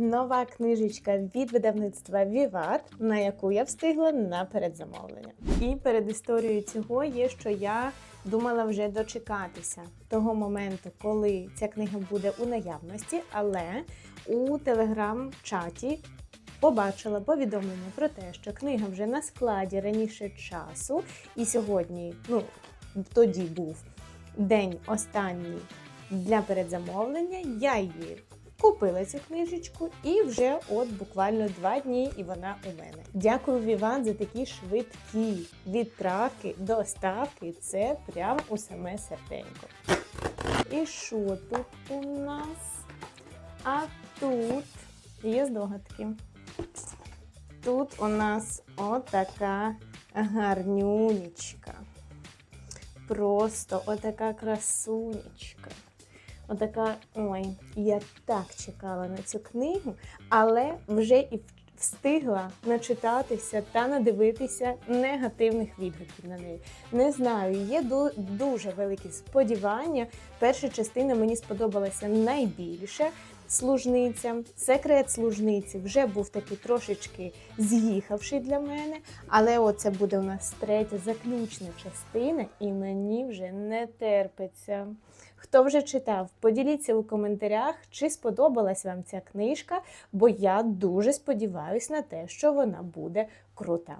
нова книжечка від видавництва Віват, на яку я встигла на передзамовлення. І перед історією цього є, що я думала вже дочекатися того моменту, коли ця книга буде у наявності, але у телеграм-чаті побачила повідомлення про те, що книга вже на складі раніше часу, і сьогодні, ну тоді був день останній для передзамовлення. Я її купила цю книжечку, і вже от буквально два дні, і вона у мене. Дякую Віван за такі швидкі відправки, доставки. Це прям у саме серденько. І що тут у нас? А тут є здогадки. Тут у нас отака гарнюнечка. Просто отака красунечка. Отака, ой, я так чекала на цю книгу, але вже і встигла начитатися та надивитися негативних відгуків на неї. Не знаю, є ду- дуже великі сподівання. Перша частина мені сподобалася найбільше. Служниця, секрет служниці вже був такий трошечки з'їхавший для мене, але оце буде у нас третя заключна частина, і мені вже не терпиться. Хто вже читав, поділіться у коментарях, чи сподобалась вам ця книжка, бо я дуже сподіваюся на те, що вона буде крута.